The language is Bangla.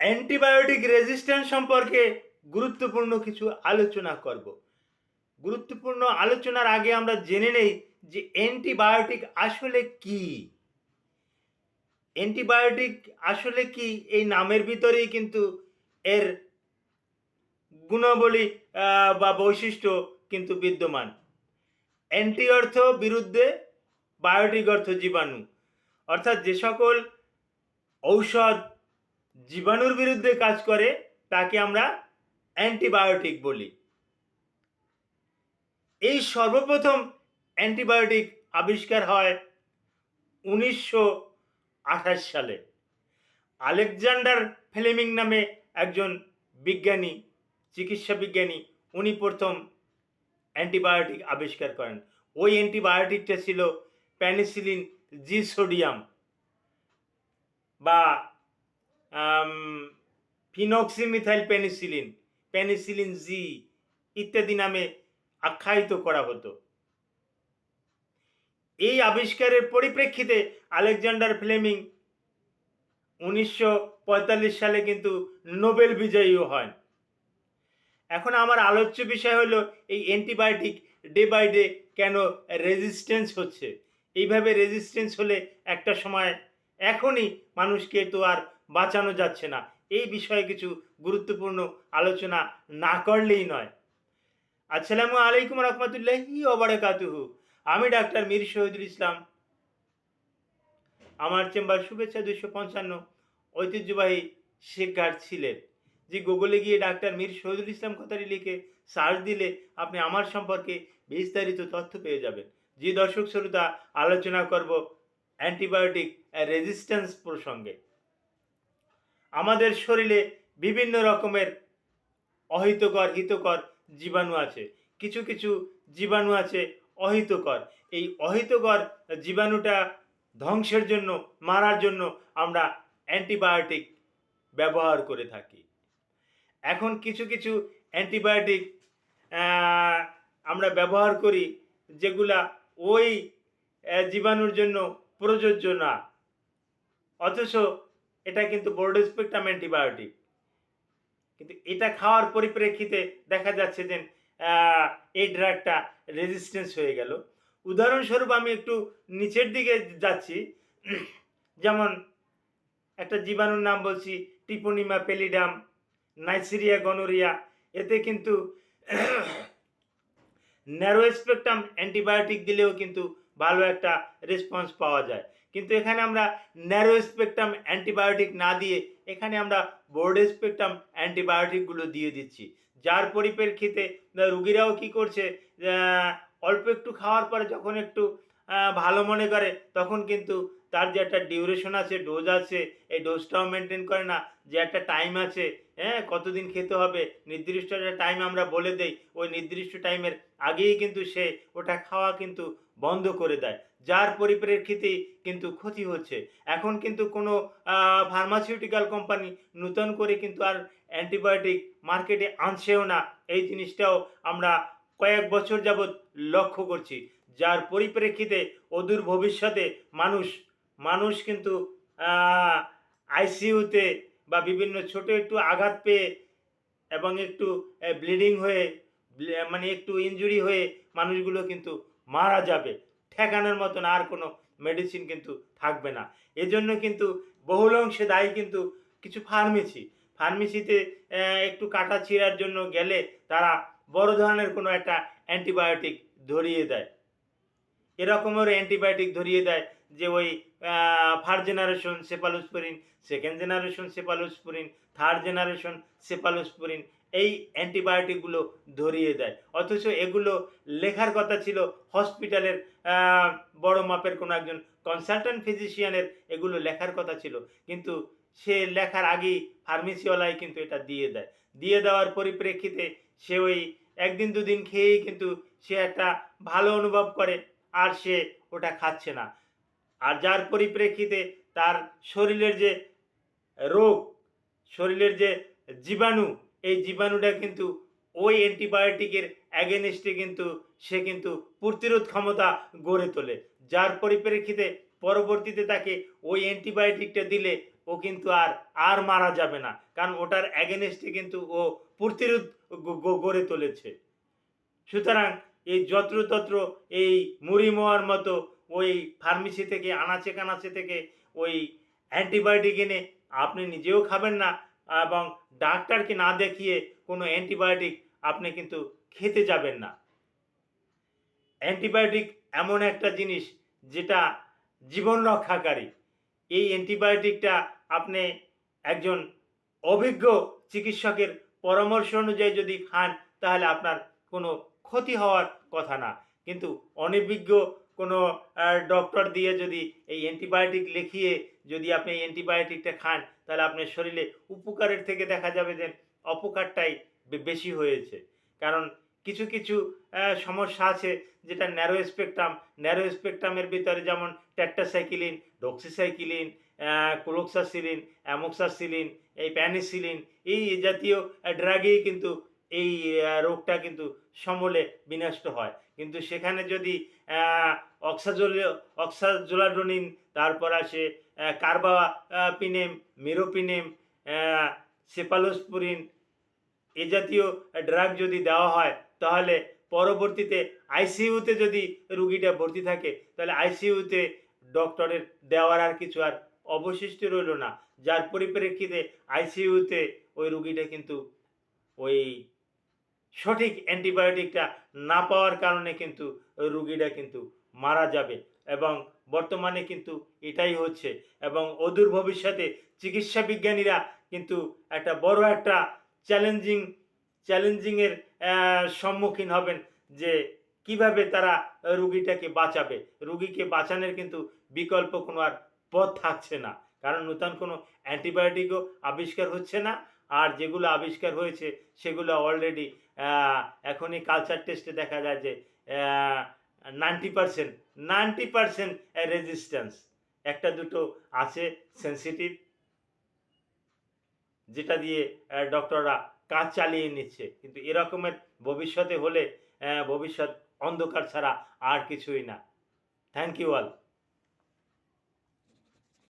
অ্যান্টিবায়োটিক রেজিস্ট্যান্স সম্পর্কে গুরুত্বপূর্ণ কিছু আলোচনা করব। গুরুত্বপূর্ণ আলোচনার আগে আমরা জেনে নেই যে অ্যান্টিবায়োটিক আসলে কি। অ্যান্টিবায়োটিক আসলে কি এই নামের ভিতরেই কিন্তু এর গুণাবলী বা বৈশিষ্ট্য কিন্তু বিদ্যমান। অ্যান্টি অর্থ বিরুদ্ধে, বায়োটিক অর্থ জীবাণু। অর্থাৎ যে সকল ঔষধ জীবাণুর বিরুদ্ধে কাজ করে, তাকে আমরা অ্যান্টিবায়োটিক বলি। এই সর্বপ্রথম অ্যান্টিবায়োটিক আবিষ্কার হয় উনিশশো আঠাশ সালে। আলেকজান্ডার ফ্লেমিং নামে একজন বিজ্ঞানী, চিকিৎসা বিজ্ঞানী, উনি প্রথম অ্যান্টিবায়োটিক আবিষ্কার করেন। ওই অ্যান্টিবায়োটিকটা ছিল প্যানিসিলিন জি সোডিয়াম বা ফিনক্সিমিথাইল পেনিসিলিন পেনিসিলিন জি ইত্যাদি নামে আখ্যায়িত করা হতো। এই আবিষ্কারের পরিপ্রেক্ষিতে আলেকজান্ডার ফ্লেমিং উনিশশো পঁয়তাল্লিশ সালে কিন্তু নোবেল বিজয়ীও হন। এখন আমার আলোচ্য বিষয় হলো, এই অ্যান্টিবায়োটিক ডে বাই ডে কেন রেজিস্ট্যান্স হচ্ছে? এইভাবে রেজিস্ট্যান্স হলে একটা সময় এখনই মানুষকে তো আর বাঁচানো যাচ্ছে না। এই বিষয়ে কিছু গুরুত্বপূর্ণ আলোচনা না করলেই নয়। আসসালামু আলাইকুম রহমতুল্লাহি ওবারাকাতুহু আমি ডাক্তার মীর শহীদুল ইসলাম। আমার চেম্বার শুভেচ্ছা দুশো পঞ্চান্ন ঐতিহ্যবাহী গার্ড ছিলেন যে গুগলে গিয়ে ডাক্তার মীর শহীদুল ইসলাম কথাটি লিখে সার্চ দিলে আপনি আমার সম্পর্কে বিস্তারিত তথ্য পেয়ে যাবেন। যে দর্শক শ্রোতা, আলোচনা করব অ্যান্টিবায়োটিক রেজিস্ট্যান্স প্রসঙ্গে। আমাদের শরীরে বিভিন্ন রকমের অহিতকর, হিতকর জীবাণু আছে। কিছু কিছু জীবাণু আছে অহিতকর। এই অহিতকর জীবাণুটা ধ্বংসের জন্য, মারার জন্য আমরা অ্যান্টিবায়োটিক ব্যবহার করে থাকি। এখন কিছু কিছু অ্যান্টিবায়োটিক আমরা ব্যবহার করি যেগুলা ওই জীবাণুর জন্য প্রযোজ্য না। অথচ এটা কিন্তু বোর্ড স্পেকট্রাম অ্যান্টিবায়োটিক কিন্তু এটা খাওয়ার পরিপ্রেক্ষিতে দেখা যাচ্ছে যে এই ড্রাগটা রেজিস্ট্যান্স হয়ে গেল। উদাহরণস্বরূপ আমি একটু নিচের দিকে যাচ্ছি। যেমন একটা জীবাণুর নাম বলছি, টিপোনিমা, পেলিডাম নাইসিরিয়া গনোরিয়া এতে কিন্তু ন্যারো স্পেকট্রাম অ্যান্টিবায়োটিক দিলেও কিন্তু ভালো একটা রেসপন্স পাওয়া যায়। কিন্তু এখানে আমরা ন্যারো স্পেকট্রাম অ্যান্টিবায়োটিক না দিয়ে এখানে আমরা বোর্ড স্পেকট্রাম অ্যান্টিবায়োটিকগুলো দিয়ে দিচ্ছি। যার পরিপ্রেক্ষিতে রুগীরাও কি করছে অল্প একটু খাওয়ার পরে যখন একটু ভালো মনে করে, তখন কিন্তু তার যে একটা ডিউরেশন আছে ডোজ আছে, এই ডোজটাও মেনটেন করে না, যে একটা টাইম আছে হ্যাঁ কতদিন খেতে হবে, নির্দিষ্ট একটা টাইম আমরা বলে দেই, ওই নির্দিষ্ট টাইমের আগেই কিন্তু সে ওটা খাওয়া কিন্তু বন্ধ করে দেয়। যার পরিপ্রেক্ষিতে কিন্তু ক্ষতি হচ্ছে। এখন কিন্তু কোনো ফার্মাসিউটিক্যাল কোম্পানি নূতন করে কিন্তু আর অ্যান্টিবায়োটিক মার্কেটে আনছেও না। এই জিনিসটাও আমরা কয়েক বছর যাবৎ লক্ষ্য করছি। যার পরিপ্রেক্ষিতে অদূর ভবিষ্যতে মানুষ মানুষ কিন্তু আইসিইউতে বা বিভিন্ন ছোট একটু আঘাত পেয়ে এবং একটু ব্লিডিং হয়ে মানে একটু ইনজুরি হয়ে মানুষগুলো কিন্তু মারা যাবে। ঠেকানোর মতন আর কোনো মেডিসিন কিন্তু থাকবে না। এজন্য কিন্তু বহুল অংশে দায়ী কিন্তু কিছু ফার্মেসি ফার্মেসিতে একটু কাটা ছিঁড়ার জন্য গেলে তারা বড় ধরনের কোনো একটা অ্যান্টিবায়োটিক ধরিয়ে দেয়। এরকমের অ্যান্টিবায়োটিক ধরিয়ে দেয় যে ওই first generation cephalosporin second generation cephalosporin third generation cephalosporin এই অ্যান্টিবায়োটিকগুলো ধরিয়ে দেয়। অথচ এগুলো লেখার কথা ছিল হসপিটালের বড় মাপের কোনো একজন কনসালট্যান্ট ফিজিশিয়ানের এগুলো লেখার কথা ছিল। কিন্তু সে লেখার আগেই ফার্মেসিওয়ালাই কিন্তু এটা দিয়ে দেয়। দিয়ে দেওয়ার পরিপ্রেক্ষিতে সে ওই একদিন দুদিন খেয়েই কিন্তু সে একটা ভালো অনুভব করে, আর সে ওটা খাচ্ছে না। আর যার পরিপ্রেক্ষিতে তার শরীরের যে রোগ, শরীরের যে জীবাণু এই জীবাণুটা কিন্তু ওই অ্যান্টিবায়োটিকের অ্যাগেনিস্টে কিন্তু সে কিন্তু প্রতিরোধ ক্ষমতা গড়ে তোলে। যার পরিপ্রেক্ষিতে পরবর্তীতে তাকে ওই অ্যান্টিবায়োটিকটা দিলে ও কিন্তু আর আর মারা যাবে না। কারণ ওটার অ্যাগেনেস্টে কিন্তু ও প্রতিরোধ গড়ে তুলেছে। সুতরাং এই যত্রতত্র এই মুড়ি মোয়ার মতো ওই ফার্মেসি থেকে আনাচে কানাচে থেকে ওই অ্যান্টিবায়োটিক এনে আপনি নিজেও খাবেন না এবং ডাক্তারকে না দেখিয়ে কোনো অ্যান্টিবায়োটিক আপনি কিন্তু খেতে যাবেন না। অ্যান্টিবায়োটিক এমন একটা জিনিস যেটা জীবন রক্ষাকারী। এই অ্যান্টিবায়োটিকটা আপনি একজন অভিজ্ঞ চিকিৎসকের পরামর্শ অনুযায়ী যদি খান, তাহলে আপনার কোনো ক্ষতি হওয়ার কথা না। কিন্তু অনভিজ্ঞ কোনো ডক্টর দিয়ে যদি এই অ্যান্টিবায়োটিক লিখিয়ে যদি আপনি অ্যান্টিবায়োটিকটা খান তাহলে আপনার শরীরে উপকারের থেকে দেখা যাবে যে অপকারটাই বেশি হয়েছে। কারণ কিছু কিছু সমস্যা আছে যেটা ন্যারো স্পেকট্রাম ন্যারো স্পেকট্রামের ভিতরে যেমন ট্যাক্টাসাইকিলিন ডক্সিসাইকিলিন ক্লোক্সাসিলিন অ্যামোক্সাসিলিন এই প্যানিসিলিন এই জাতীয় ড্রাগেই কিন্তু এই রোগটা কিন্তু সমলে বিনষ্ট হয়। কিন্তু সেখানে যদি অক্সাজোল অক্সাজোলাডোনিন তারপর আসে কার্বা পিনেম মেরোপিনেম সেপালোসপুরিন এ জাতীয় ড্রাগ যদি দেওয়া হয়, তাহলে পরবর্তীতে আইসিইউতে যদি রুগীটা ভর্তি থাকে, তাহলে আইসিইউতে ডক্টরের দেওয়ার আর কিছু আর অবশিষ্ট রইল না। যার পরিপ্রেক্ষিতে আইসিইউতে ওই রুগীটা কিন্তু ওই সঠিক অ্যান্টিবায়োটিকটা না পাওয়ার কারণে কিন্তু রুগীটা কিন্তু মারা যাবে এবং বর্তমানে কিন্তু এটাই হচ্ছে এবং অদূর ভবিষ্যতে চিকিৎসা বিজ্ঞানীরা কিন্তু একটা বড় একটা চ্যালেঞ্জিং চ্যালেঞ্জিংয়ের সম্মুখীন হবেন যে কীভাবে তারা রুগীটাকে বাঁচাবে। রুগীকে বাঁচানোর কিন্তু বিকল্প কোনো আর পথ থাকছে না। কারণ নূতন কোনো অ্যান্টিবায়োটিকও আবিষ্কার হচ্ছে না। আর যেগুলো আবিষ্কার হয়েছে, সেগুলো অলরেডি এখনই কালচার টেস্টে দেখা যায় যে ninety percent ninety percent resistance একটা দুটো আছে সেন্সিটিভ যেটা দিয়ে ডক্টররা কাজ চালিয়ে নিচ্ছে। কিন্তু এরকমের ভবিষ্যতে হলে ভবিষ্যৎ অন্ধকার ছাড়া আর কিছুই না। Thank you all